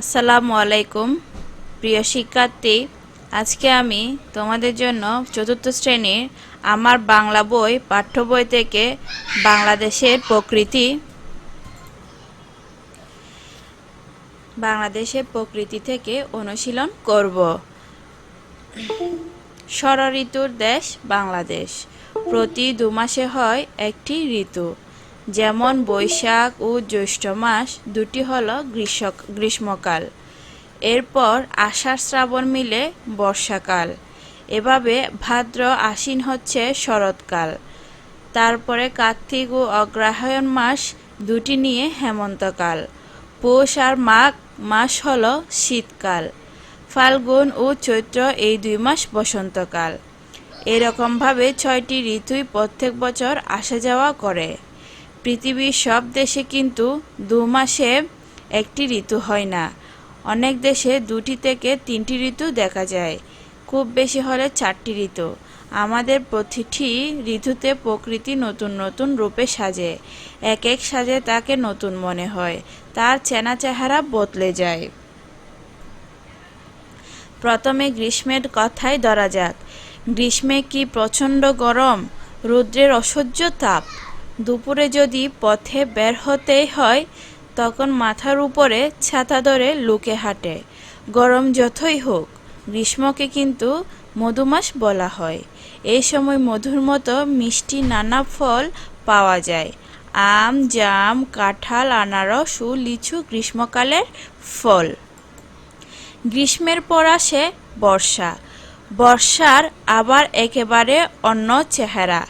আসসালামু আলাইকুম, প্রিয় শিক্ষার্থী। আজকে আমি তোমাদের জন্য চতুর্থ শ্রেণির আমার বাংলা বই, পাঠ্য বই থেকে বাংলাদেশের প্রকৃতি বাংলাদেশের প্রকৃতি থেকে অনুশীলন করব। ষড় ঋতুর দেশ বাংলাদেশ। প্রতি দু মাসে হয় একটি ঋতু। যেমন বৈশাখ ও জ্যৈষ্ঠ মাস, দুটি হল গ্রীষ্ম গ্রীষ্মকাল। এরপর আষাঢ় শ্রাবণ মিলে বর্ষাকাল। এভাবে ভাদ্র আশ্বিন হচ্ছে শরৎকাল। তারপরে কার্তিক ও অগ্রহায়ণ মাস দুটি নিয়ে হেমন্তকাল। পৌষ আর মাঘ মাস হল শীতকাল। ফাল্গুন ও চৈত্র এই দুই মাস বসন্তকাল। এরকমভাবে ছয়টি ঋতুই প্রত্যেক বছর আসা যাওয়া করে। পৃথিবীর সব দেশে কিন্তু দু মাসে একটি ঋতু হয় না। অনেক দেশে দুটি থেকে তিনটি ঋতু দেখা যায়। খুব বেশি হলে চারটি ঋতু। আমাদের প্রতিটি ঋতুতে প্রকৃতি নতুন নতুন রূপে সাজে। এক এক সাজে তাকে নতুন মনে হয়। তার চেনা চেহারা বদলে যায়। প্রথমে গ্রীষ্মের কথাই ধরা যাক। গ্রীষ্মে কি প্রচণ্ড গরম? রৌদ্রের অসহ্য তাপ? দুপুরে যদি পথে বের হতেই হয়, তখন মাথার উপরে ছাতা ধরে লুকে হাঁটে। গরম যতই হোক, গ্রীষ্মকে কিন্তু মধুমাস বলা হয়। এই সময় মধুর মতো মিষ্টি নানা ফল পাওয়া যায়। আম, জাম, কাঁঠাল, আনারস ও লিচু গ্রীষ্মকালের ফল। গ্রীষ্মের পর আসে বর্ষা। বর্ষার আবার একেবারে অন্য চেহারা।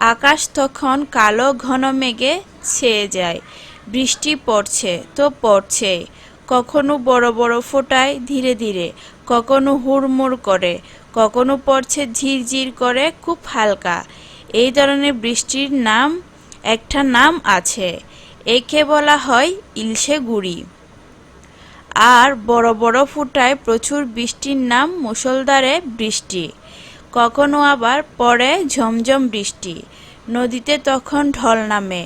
আকাশ তখন কালো ঘন মেঘে ছেয়ে যায়। বৃষ্টি পড়ছে তো পড়ছে। কখনো বড় বড় ফোটায় ধীরে ধীরে, কখনো হুড়মুড় করে, কখনো পড়ছে ঝিরঝির করে খুব হালকা। এই ধরনের বৃষ্টির নাম, একটা নাম আছে, একে বলা হয় ইলশে গুড়ি। আর বড় বড় ফুটায় প্রচুর বৃষ্টির নাম মুষলধারে বৃষ্টি। কখনো আবার পড়ে ঝমঝম বৃষ্টি। নদীতে তখন ঢল নামে,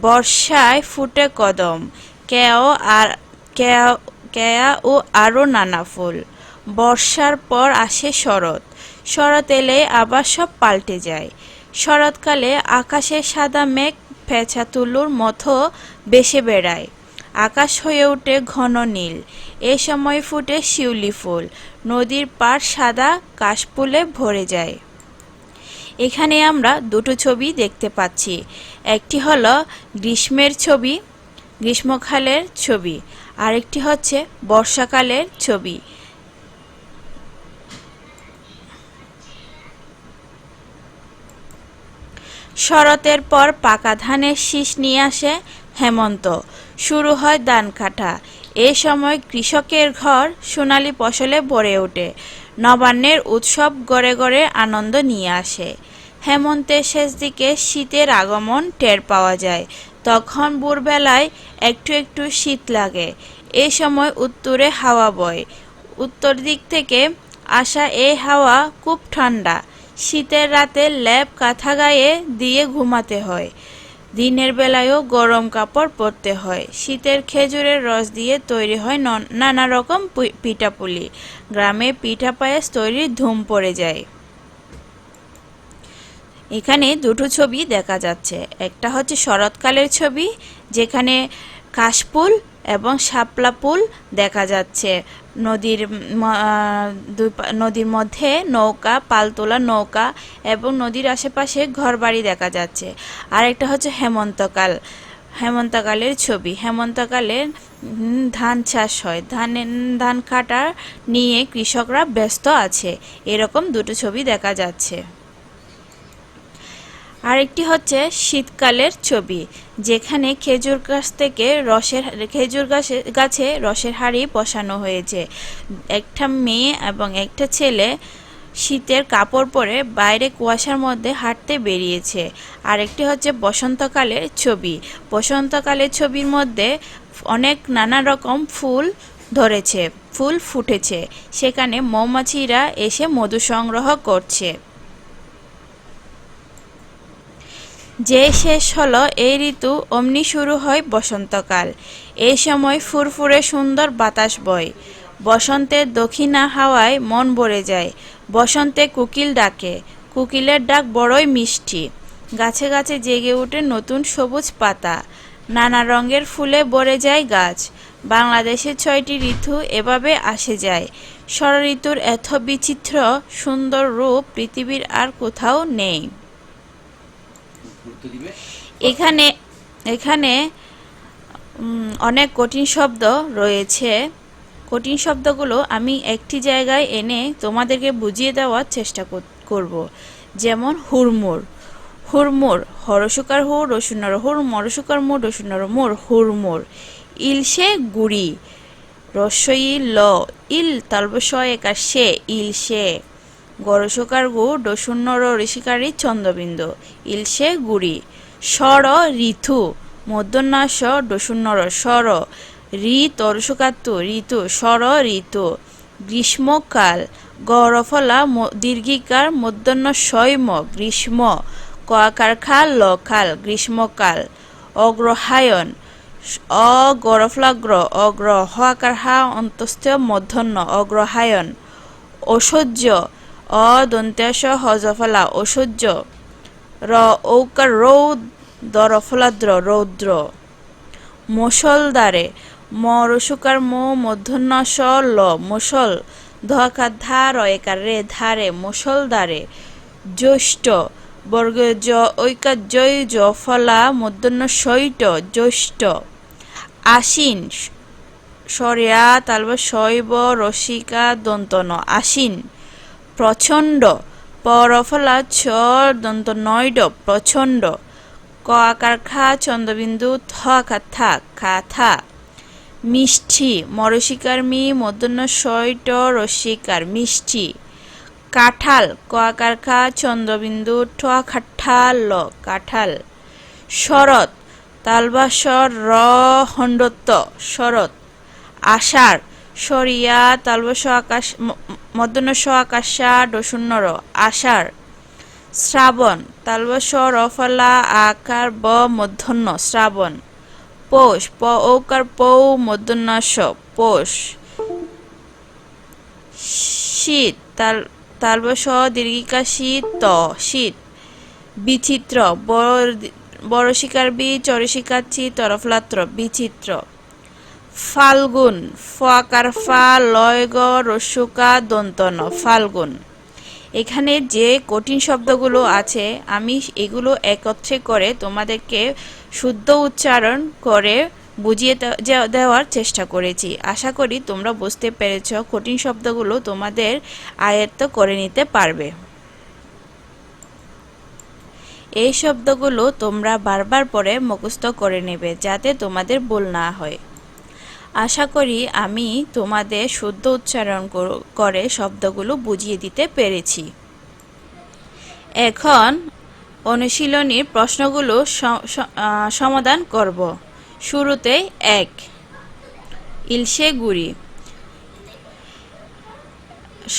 বর্ষায় ফুটে কদম। কেও আর কেয়া কেয়া ও আরও নানা ফুল। বর্ষার পর আসে শরৎ। শরৎ এলে আবার সব পাল্টে যায়। শরৎকালে আকাশে সাদা মেঘ ফেঁচা তুলুর মতো বেসে বেড়ায়। আকাশ হয়ে ওঠে ঘন নীল। এ সময় ফুটে শিউলি ফুল। নদীর পাড় সাদা কাশফুলে ভরে যায়। এখানে আমরা দুটো ছবি দেখতে পাচ্ছি। একটি হলো গ্রীষ্মের ছবি, গ্রীষ্মকালের ছবি। আরেকটি হচ্ছে বর্ষাকালের ছবি। শরতের পর পাকা ধানের শীষ নিয়ে আসে হেমন্ত। শুরু হয় ধান কাটা। এ সময় কৃষকের ঘর সোনালি ফসলে ভরে ওঠে। নবান্নের উৎসব গড়ে গড়ে আনন্দ নিয়ে আসে। হেমন্তের শেষ দিকে শীতের আগমন টের পাওয়া যায়। তখন ভোরবেলায় একটু একটু শীত লাগে। এ সময় উত্তরে হাওয়া বয়। উত্তর দিক থেকে আসা এই হাওয়া খুব ঠান্ডা। শীতের রাতে ল্যাপ কাঁথা গায়ে দিয়ে ঘুমাতে হয়। দিনের বেলায়ও গরম কাপড় পরতে হয়। শীতের খেজুরের রস দিয়ে তৈরি হয় নানা রকম পিঠাপুলি। গ্রামে পিঠা পায়েস তৈরির ধুম পড়ে যায়। এখানে দুটো ছবি দেখা যাচ্ছে। একটা হচ্ছে শরৎকালের ছবি, যেখানে কাশফুল এবং শাপলা পুল দেখা যাচ্ছে। নদীর নদীর মধ্যে নৌকা, পালতোলা নৌকা এবং নদীর আশেপাশে ঘরবাড়ি দেখা যাচ্ছে। আর একটা হচ্ছে হেমন্তকাল। হেমন্তকালের ছবি। হেমন্তকালে ধান চাষ হয়। ধান ধান কাটা নিয়ে কৃষকরা ব্যস্ত আছে। এরকম দুটো ছবি দেখা যাচ্ছে। আরেকটি হচ্ছে শীতকালের ছবি, যেখানে খেজুর গাছ থেকে রসের, খেজুর গাছে গাছে রসের হাড়ি বসানো হয়েছে। একটা মেয়ে এবং একটা ছেলে শীতের কাপড় পরে বাইরে কুয়াশার মধ্যে হাঁটতে বেরিয়েছে। আরেকটি হচ্ছে বসন্তকালের ছবি, বসন্তকালের ছবির মধ্যে অনেক নানা রকম ফুল ধরেছে, ফুল ফুটেছে। সেখানে মৌমাছিরা এসে মধু সংগ্রহ করছে। যে শেষ হলো, এই ঋতু অমনি শুরু হয় বসন্তকাল। এই সময় ফুরফুরে সুন্দর বাতাস বয়। বসন্তের দক্ষিণা হাওয়ায় মন ভরে যায়। বসন্তে কুকিল ডাকে। কুকিলের ডাক বড়ই মিষ্টি। গাছে গাছে জেগে ওঠে নতুন সবুজ পাতা। নানা রঙের ফুলে ভরে যায় গাছ। বাংলাদেশের ছয়টি ঋতু এভাবে আসে যায়। ষড় ঋতুর এত বিচিত্র, সুন্দর রূপ পৃথিবীর আর কোথাও নেই। এখানে এখানে অনেক কঠিন শব্দ রয়েছে। কঠিন শব্দগুলো আমি একটি জায়গায় এনে তোমাদেরকে বুঝিয়ে দেওয়ার চেষ্টা কর- করব। যেমন হুড়মুড়। হুড়মুড়, হরসুকার হুর রসুনর হুর মরসুকার মুর রসুনর মুর হুড়মুড়। ইলসে গুড়ি। রস্বই ল। ইল তালবসয় একা সে ইলসে গরসকার গু ডশূন্যর ঋষিকারী চন্দ্রবিন্দু ইলসে গুড়ি। স্বর ঋতু মধ্যন্যাস ডশূন্যর স্বর। ঋ তরসকাত্তু, ঋতু, স্বর ঋতু। গ্রীষ্মকাল গরফলা দীর্ঘিকার মধ্যন্য শৈম গ্রীষ্ম। কার খাল লকাল গ্রীষ্মকাল। অগ্রহায়ণ অগরফলাগ্র অগ্র হাকার হা অন্তস্থ মধ্যন্য অগ্রহায়ণ। ঐশ্বর্য অদন্ত্যাস হজফলা ঐশ্বর্য র ঔকার রৌ দরফলাদ্র রৌদ্র। মুসলদারে মরসুকার মো মধ্যন্য স ল মুসল ধকার ধার একার রে ধারে মুসলদারে জ্যৈষ্ঠ, বর্গ জ ঐকার জয় জ ফলা মধ্যন্য শৈট জ্যৈষ্ঠ আশ্বিন সরিয়া, তালবা শৈব, রসিকা, দন্তন। আশ্বিন প্রচণ্ড, পরফলা ছ দন্ত নয়ড প্রচণ্ড। ক আকার খা চন্দ্রবিন্দু থ আকার থা, খা, থা। মিষ্টি, মরসিকার মি মধ্যন্য শৈট, রসিকার মিষ্টি। কাঁঠাল, ক আকার খা চন্দ্রবিন্দু ঠ খাঠাল ল কাঁঠাল। শরৎ, তালবাসর র হণ্ডত্ব শরৎ। আষাঢ় সরিয়া, তালবস আকাশ, ম- মধ্যন্য স আকাশা ডশূন্যর আষাঢ়, শ্রাবণ, তালবস, রফলা, আকার, ব মধ্যন্য শ্রাবণ, পৌষ, প, ঔকার, পৌ মধ্যন্য স পৌষ, শীত, তাল, তালবস, দীর্ঘিকা শীত, ত, শীত, বিচিত্র বড় বড় শিকার বি চরশিকার চি তরফলাত্র বিচিত্র। ফাল্গুন ফাকার ফা, লয় গ রস্যুকা দন্তন ফাল্গুন। এখানে যে কঠিন শব্দগুলো আছে, আমি এগুলো একত্রে করে তোমাদেরকে শুদ্ধ উচ্চারণ করে বুঝিয়ে দেওয়ার চেষ্টা করেছি। আশা করি তোমরা বুঝতে পেরেছ কঠিন শব্দগুলো তোমাদের আয়ত্ত করে নিতে পারবে। এই শব্দগুলো তোমরা বারবার পরে মুখস্থ করে নেবে যাতে তোমাদের ভুল না হয়। আশা করি আমি তোমাদের শুদ্ধ উচ্চারণ করে শব্দগুলো বুঝিয়ে দিতে পেরেছি। এখন অনুশীলনীর প্রশ্নগুলো সমাধান করব। শুরুতে এক, ইলশে গুড়ি।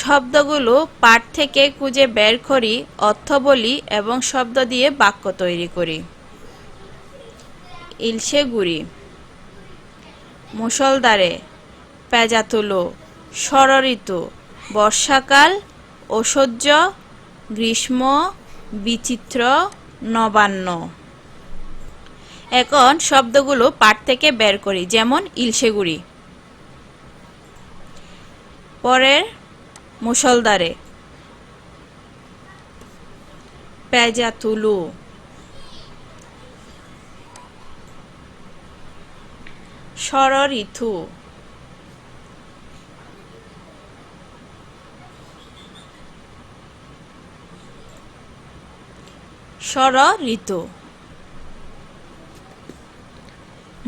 শব্দগুলো পাঠ থেকে খুঁজে বের করি অর্থ বলি এবং শব্দ দিয়ে বাক্য তৈরি করি। ইলশে গুড়ি। মুসলদারে পেঁজাতুলো ষড়ঋতু বর্ষাকাল ঐশ্বর্য গ্রীষ্ম, বিচিত্র, নবান্ন। এখন শব্দগুলো পাঠ থেকে বের করি, যেমন ইলশেগুড়ি। পরের মুসলদারে পেঁজাতুলু ঋতু ষড় ঋতু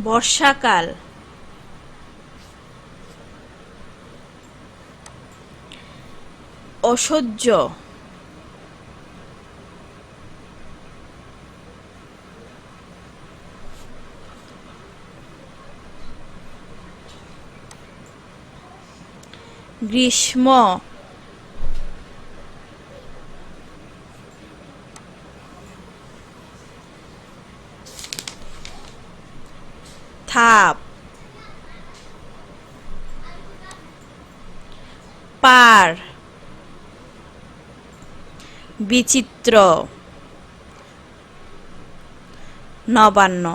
বর্ষাকাল। অসহ্য। গ্রীষ্ম। থাপ। পার। বিচিত্র। নবান্ন।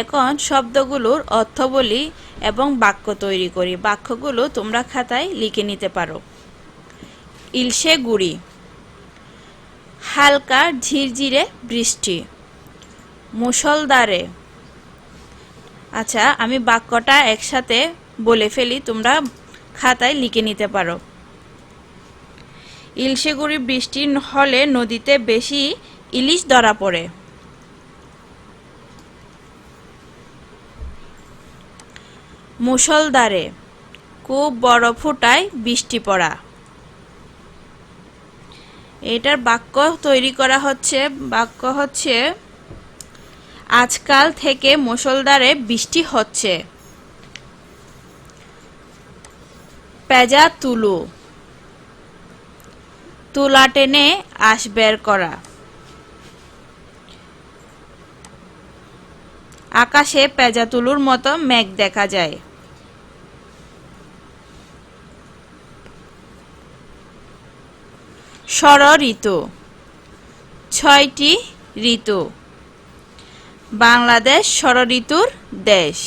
এখন শব্দগুলোর অর্থ বলি এবং বাক্য তৈরি করি। বাক্যগুলো তোমরা খাতায় লিখে নিতে পারো। ইলশে গুড়ি। হালকা ঝিরঝিরে বৃষ্টি। মুষলধারে। আচ্ছা আমি বাক্যটা একসাথে বলে ফেলি, তোমরা খাতায় লিখে নিতে পারো। ইলশেগুড়ি বৃষ্টি হলে নদীতে বেশি ইলিশ ধরা পড়ে। মুষলধারে, খুব বড় ফুটায় বৃষ্টি পড়া। এটার বাক্য তৈরি করা হচ্ছে, বাক্য হচ্ছে, আজকাল থেকে মুষলধারে বৃষ্টি হচ্ছে। পেজা তুলু। তুলা টেনে আশ বের করা। আকাশে পেজা তুলুর মতো মেঘ দেখা যায়। ষড় ঋতু ছয়টি ঋতু, বাংলাদেশ ষড় ঋতুর দেশ।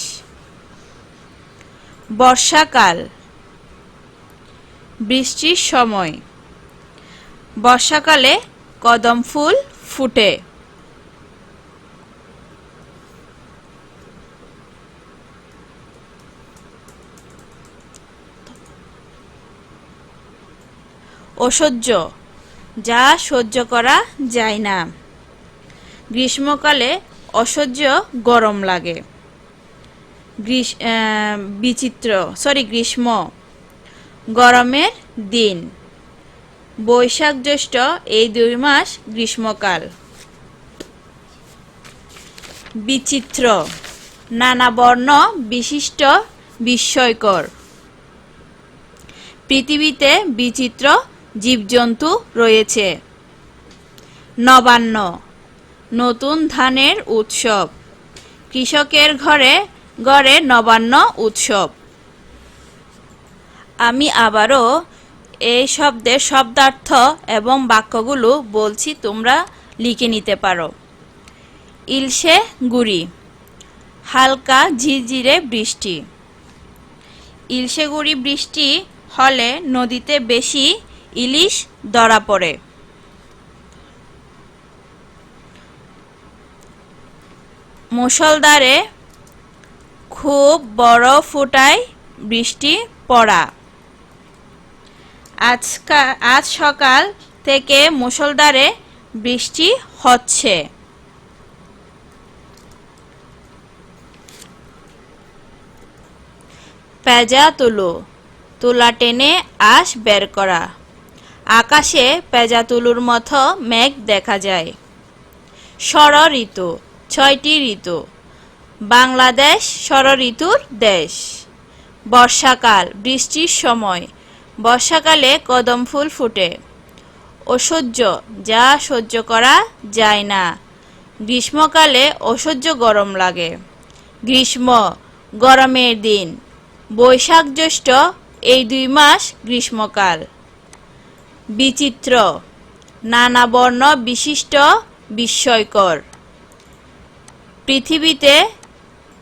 বর্ষাকাল, বৃষ্টির সময়, বর্ষাকালে কদম ফুল ফুটে। অসহ্য, যা সহ্য করা যায় না। গ্রীষ্মকালে অসহ্য গরম লাগে। গ্রীষ বিচিত্র সরি গ্রীষ্ম, গরমের দিন। বৈশাখ জ্যৈষ্ঠ এই দুই মাস গ্রীষ্মকাল। বিচিত্র, নানা বর্ণ বিশিষ্ট বিস্ময়কর। পৃথিবীতে বিচিত্র জীবজন্তু রয়েছে। নবান্ন, নতুন ধানের উৎসব। কৃষকের ঘরে ঘরে নবান্ন উৎসব। আমি আবারও এই শব্দের শব্দার্থ এবং বাক্যগুলো বলছি, তোমরা লিখে নিতে পারো। ইলশে গুড়ি, হালকা ঝিরঝিরে বৃষ্টি। ইলশে গুড়ি বৃষ্টি হলে নদীতে বেশি ইলিশ ধরা পড়ে। মুষলধারে খুব বড় ফুটায় বৃষ্টি পড়া। আজকা, আজ সকাল থেকে মুষলধারে বৃষ্টি হচ্ছে। পেজা তুলো, তুলা টেনে আশ বের করা। আকাশে পেজা তুলুর মতো মেঘ দেখা যায়। ষড় ঋতু ছয়টি ঋতু। বাংলাদেশ ষড় ঋতুর দেশ। বর্ষাকাল, বৃষ্টির সময়। বর্ষাকালে কদম ফুল ফুটে। অসহ্য, যা সহ্য করা যায় না। গ্রীষ্মকালে অসহ্য গরম লাগে। গ্রীষ্ম, গরমের দিন। বৈশাখ জ্যৈষ্ঠ, এই দুই মাস গ্রীষ্মকাল। বিচিত্র নানা বর্ণ বিশিষ্ট, বিস্ময়কর। পৃথিবীতে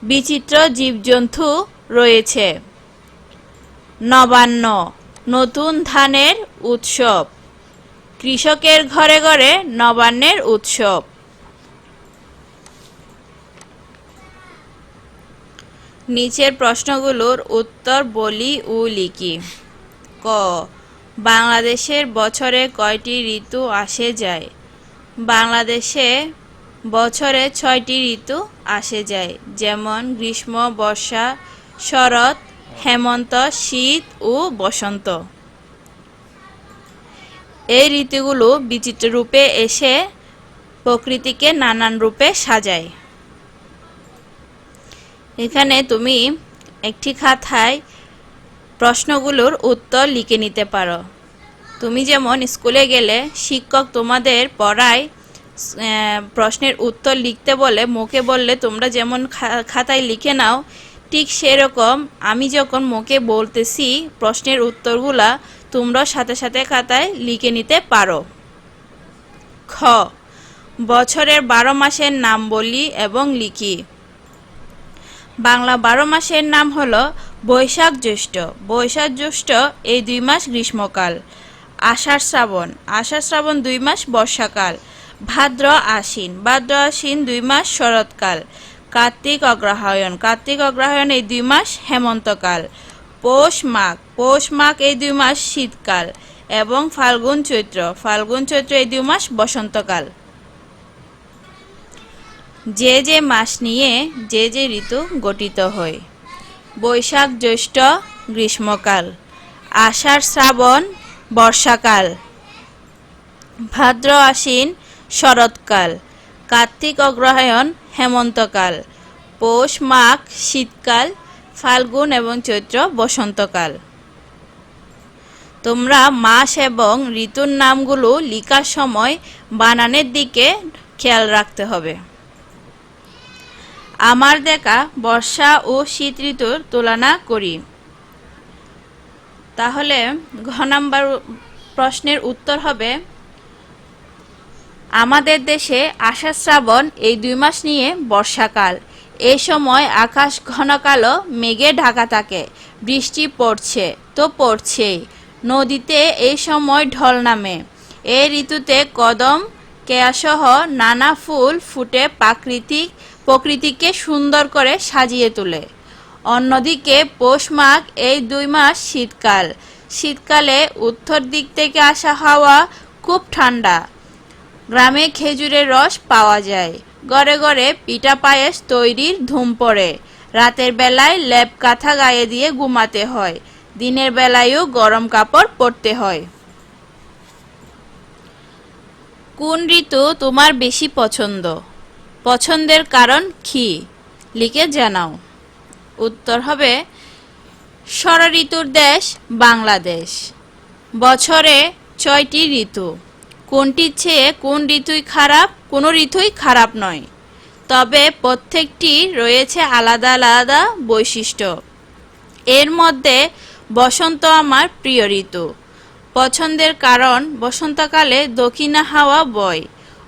বিচিত্র জীবজন্তু রয়েছে। নবান্ন, নতুন ধানের উৎসব। কৃষকের ঘরে ঘরে নবান্নের উৎসব। নিচের প্রশ্নগুলোর উত্তর বলি ও লিখি। ক বাংলাদেশের বছরে কয়টি ঋতু আসে যায়? বাংলাদেশে বছরে ছয়টি ঋতু আসে যায়, যেমন গ্রীষ্ম, বর্ষা, শরৎ, হেমন্ত, শীত ও বসন্ত। এই ঋতুগুলো বিচিত্র রূপে এসে প্রকৃতিকে নানান রূপে সাজায়। এখানে তুমি একটি খাতায় প্রশ্নগুলোর উত্তর লিখে নিতে পারো। তুমি যেমন স্কুলে গেলে শিক্ষক তোমাদের পড়ায় প্রশ্নের উত্তর লিখতে বলে, মুখে বললে তোমরা যেমন খাতায় লিখে নাও, ঠিক সেরকম আমি যখন মুখে বলতেছি, প্রশ্নের উত্তরগুলা তোমরাও সাথে সাথে খাতায় লিখে নিতে পারো। খ, বছরের বারো মাসের নাম বলি এবং লিখি। বাংলা বারো মাসের নাম হল বৈশাখ জ্যৈষ্ঠ। বৈশাখ জ্যৈষ্ঠ এই দুই মাস গ্রীষ্মকাল। আষাঢ় শ্রাবণ। আষাঢ় শ্রাবণ দুই মাস বর্ষাকাল। ভাদ্র আশ্বিন। ভাদ্র আশ্বিন দুই মাস শরৎকাল। কার্তিক অগ্রহায়ণ। কার্তিক অগ্রহায়ণ এই দুই মাস হেমন্তকাল। পৌষ মাঘ। পৌষ মাঘ এই দুই মাস শীতকাল। এবং ফাল্গুন চৈত্র। ফাল্গুন চৈত্র এই দুই মাস বসন্তকাল। যে যে মাস নিয়ে যে যে ঋতু গঠিত হয়। বৈশাখ জ্যৈষ্ঠ গ্রীষ্মকাল, আষাঢ় শ্রাবণ বর্ষাকাল, ভাদ্র আশ্বিন শরৎকাল, কার্তিক অগ্রহায়ণ হেমন্তকাল, পৌষ মাঘ শীতকাল, ফাল্গুন এবং চৈত্র বসন্তকাল। তোমরা মাস এবং ঋতুর নামগুলো লিখার সময় বানানের দিকে খেয়াল রাখতে হবে। আমার দেখা বর্ষা ও শীত ঋতুর তুলনা করি। তাহলে ঘ নাম্বার প্রশ্নের উত্তর হবে, আমাদের দেশে আষাঢ় শ্রাবণ এই দুই মাস নিয়ে বর্ষাকাল। এই সময় আকাশ ঘন কালো, মেঘে ঢাকা থাকে, বৃষ্টি পড়ছে তো পড়ছেই। নদীতে এই সময় ঢল নামে। এই ঋতুতে কদম, কেয়াসহ নানা ফুল ফুটে প্রাকৃতিক প্রকৃতিকে সুন্দর করে সাজিয়ে তোলে। অন্যদিকে পৌষ মাঘ এই দুই মাস শীতকাল। শীতকালে উত্তর দিক থেকে আসা হাওয়া খুব ঠান্ডা। গ্রামে খেজুরের রস পাওয়া যায়। ঘরে ঘরে পিঠা পায়েস তৈরির ধুম পড়ে। রাতের বেলায় লেপ কাঁথা গায়ে দিয়ে ঘুমাতে হয়। দিনের বেলায়ও গরম কাপড় পরতে হয়। কোন ঋতু তোমার বেশি পছন্দ? পছন্দের কারণ কি? লিখে জানাও। উত্তর হবে ঋতুর দেশ বাংলাদেশ। বছরে ছয়টি ঋতু। কোনটির চেয়ে কোন ঋতুই খারাপ, কোনো ঋতুই খারাপ নয়। তবে প্রত্যেকটি রয়েছে আলাদা আলাদা বৈশিষ্ট্য। এর মধ্যে বসন্ত আমার প্রিয় ঋতু। পছন্দের কারণ বসন্তকালে দক্ষিণা হাওয়া বয়।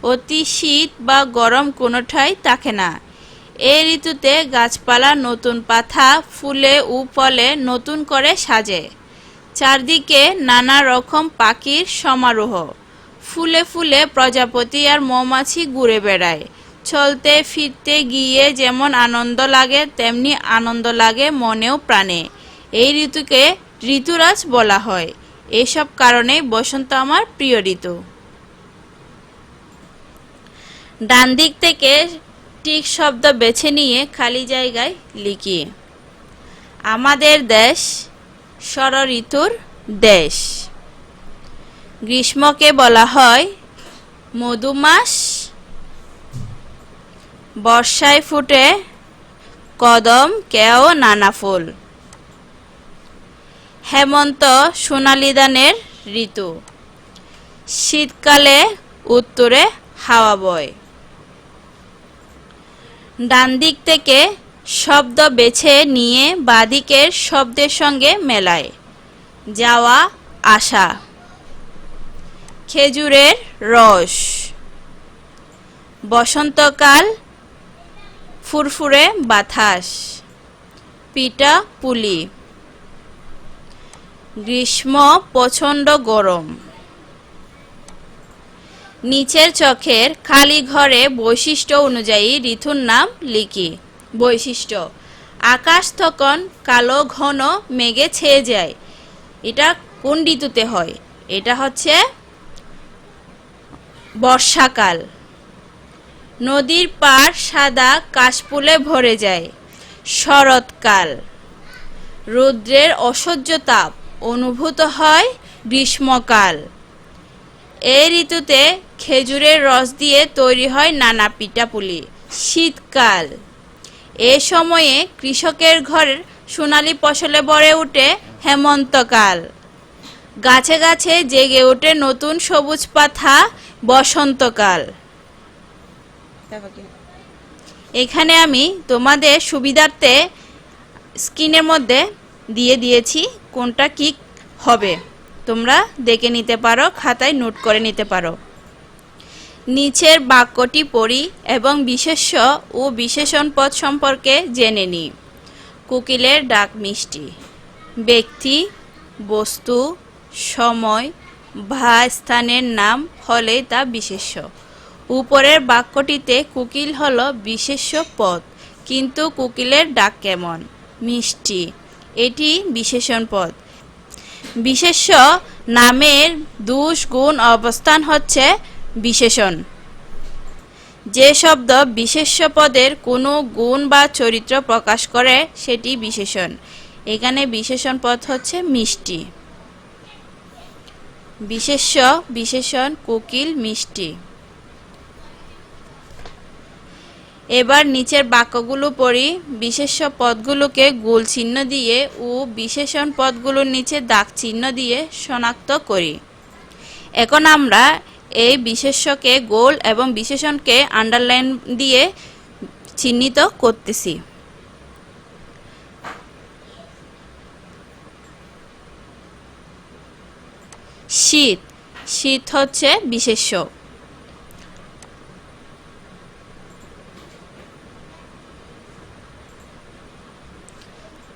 অতি শীত বা গরম কোনোটাই থাকে না। এই ঋতুতে গাছপালা নতুন পাতা, ফুলে ও ফলে নতুন করে সাজে। চারদিকে নানা রকম পাখির সমারোহ। ফুলে ফুলে প্রজাপতি আর মৌমাছি ঘুরে বেড়ায়। চলতে, ফিরতে, গিয়ে যেমন আনন্দ লাগে, তেমনি আনন্দ লাগে মনেও প্রাণে। এই ঋতুকে ঋতুরাজ বলা হয়। এসব কারণেই বসন্ত আমার প্রিয় ঋতু। ডান দিক থেকে টিক শব্দ বেছে নিয়ে খালি জায়গায় লিখি। আমাদের দেশ ষড় ঋতুর দেশ। গ্রীষ্মকে বলা হয় মধুমাস। বর্ষায় ফুটে কদম, কেও, নানা ফুল। হেমন্ত সোনালি ধানের ঋতু। শীতকালে উত্তরে হাওয়া বয়। ডান দিক থেকে শব্দ বেছে নিয়ে বাদিকের শব্দের সঙ্গে মেলায়। যাওয়া, আসা। খেজুরের রস। বসন্তকাল, ফুরফুরে বাতাস। পিটা পুলি। গ্রীষ্ম, প্রচণ্ড গরম। নিচের চোখের খালি ঘরে বৈশিষ্ট্য অনুযায়ী ঋতুর নাম লিখি। বৈশিষ্ট্য, আকাশ তখন কালো, ঘন, মেঘে ছেয়ে যায়। এটা কোন ঋতুতে হয়? এটা হচ্ছে বর্ষাকাল। নদীর পাড় সাদা কাশফুলে ভরে যায়। শরৎকাল, রৌদ্রের অসহ্য তাপ অনুভূত হয় গ্রীষ্মকাল। এই ঋতুতে খেজুরের রস দিয়ে তৈরি হয় নানা পিঠাপুলি। শীতকাল। এ সময়ে কৃষকের ঘরের সোনালি ফসলে ভরে ওঠে হেমন্তকাল। গাছে গাছে জেগে ওঠে নতুন সবুজ পাতা বসন্তকাল। এখানে আমি তোমাদের সুবিধার্থে স্কিনের মধ্যে দিয়ে দিয়েছি কোনটা কি হবে। তোমরা দেখে নিতে পারো, খাতায় নোট করে নিতে পারো। নিচের বাক্যটি পড়ি এবং বিশেষ্য ও বিশেষণ পদ সম্পর্কে জেনে নিই কোকিলের ডাক মিষ্টি। ব্যক্তি, বস্তু, সময় বা স্থানের নাম হলে তা বিশেষ্য। উপরের বাক্যটিতে কুকিল হলো বিশেষ্য পদ, কিন্তু কুকিলের ডাক কেমন? মিষ্টি। এটি বিশেষণ পদ বিশেষ্য নামের দুষ গুণ অবস্থান হচ্ছে বিশেষণ। যে শব্দ বিশেষ্য পদের কোনো গুণ বা চরিত্র প্রকাশ করে, সেটি বিশেষণ। এখানে বিশেষণ পদ হচ্ছে মিষ্টি। বিশেষ্য, বিশেষণ, কোকিল, মিষ্টি। এবার নিচের বাক্যগুলো পড়ি। বিশেষ্য পদগুলোকে গোল চিহ্ন দিয়ে ও বিশেষণ পদগুলোর নিচে দাগ চিহ্ন দিয়ে শনাক্ত করি। এখন আমরা এই বিশেষ্যকে গোল এবং বিশেষণকে আন্ডারলাইন দিয়ে চিহ্নিত করতেছি। শীত। শীত হচ্ছে বিশেষ্য।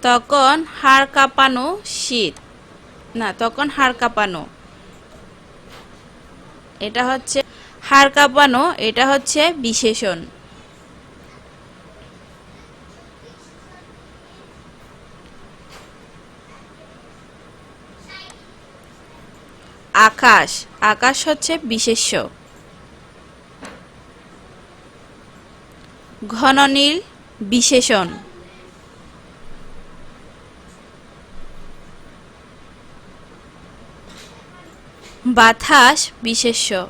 তখন হাড় কাঁপানো শীত। না, তখন হাড় কাঁপানো। এটা হচ্ছে হাড় কাঁপানো, এটা হচ্ছে বিশেষণ। আকাশ আকাশ হচ্ছে বিশেষ্য। ঘন নীল, বিশেষণ। বাতাস বিশেষ্য,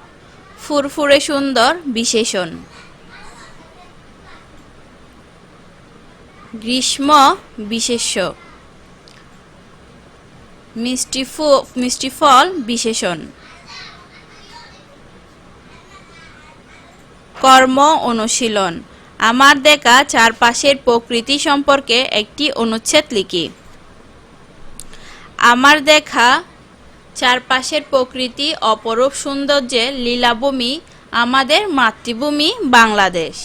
ফুরফুরে সুন্দর বিশেষণ। গ্রীষ্ম বিশেষ্য, মিষ্টি মিষ্টি ফল বিশেষণ। কর্ম অনুশীলন, আমার দেখা চারপাশের প্রকৃতি সম্পর্কে একটি অনুচ্ছেদ লিখি। আমার দেখা চারপাশের প্রকৃতি অপরূপ সৌন্দর্যে লীলাভূমি, আমাদের মাতৃভূমি বাংলাদেশ।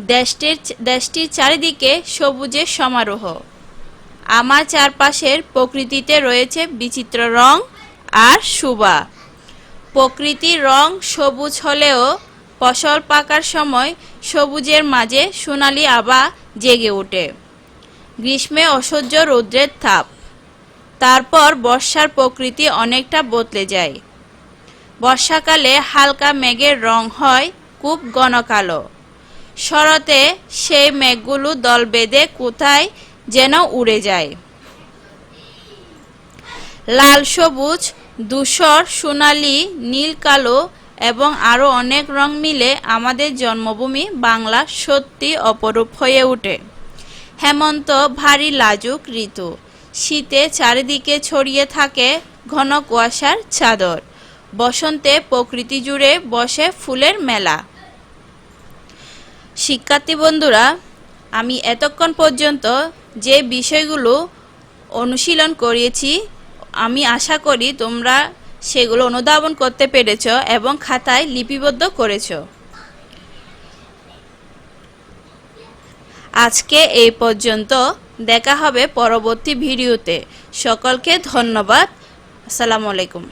দেশটির দেশটির চারিদিকে সবুজের সমারোহ। আমার চারপাশের প্রকৃতিতে রয়েছে বিচিত্র রং আর শোভা। প্রকৃতির রং সবুজ হলেও ফসল পাকার সময় সবুজের মাঝে সোনালি আভা জেগে ওঠে। গ্রীষ্মে অসহ্য রৌদ্রের তাপ। তারপর বর্ষার প্রকৃতি অনেকটা বদলে যায়। বর্ষাকালে হালকা মেঘের রং হয়, খুব ঘন কালো শরতে সেই মেঘগুলো দল বেঁধে কোথায় যেন উড়ে যায়। লাল সবুজ, ধূসর, সোনালি, নীল, কালো এবং আরও অনেক রং মিলে আমাদের জন্মভূমি বাংলা সত্যি অপরূপ হয়ে ওঠে। হেমন্ত ভারী লাজুক ঋতু। শীতে চারিদিকে ছড়িয়ে থাকে ঘন কুয়াশার চাদর। বসন্তে প্রকৃতি জুড়ে বসে ফুলের মেলা। শিক্ষার্থী বন্ধুরা, আমি এতক্ষণ পর্যন্ত যে বিষয়গুলো অনুশীলন করিয়েছি আমি আশা করি তোমরা সেগুলো অনুধাবন করতে পেরেছ এবং খাতায় লিপিবদ্ধ করেছ। আজকে এই পর্যন্ত। দেখা হবে পরবর্তী ভিডিওতে। সকলকে ধন্যবাদ। আসসালামু আলাইকুম।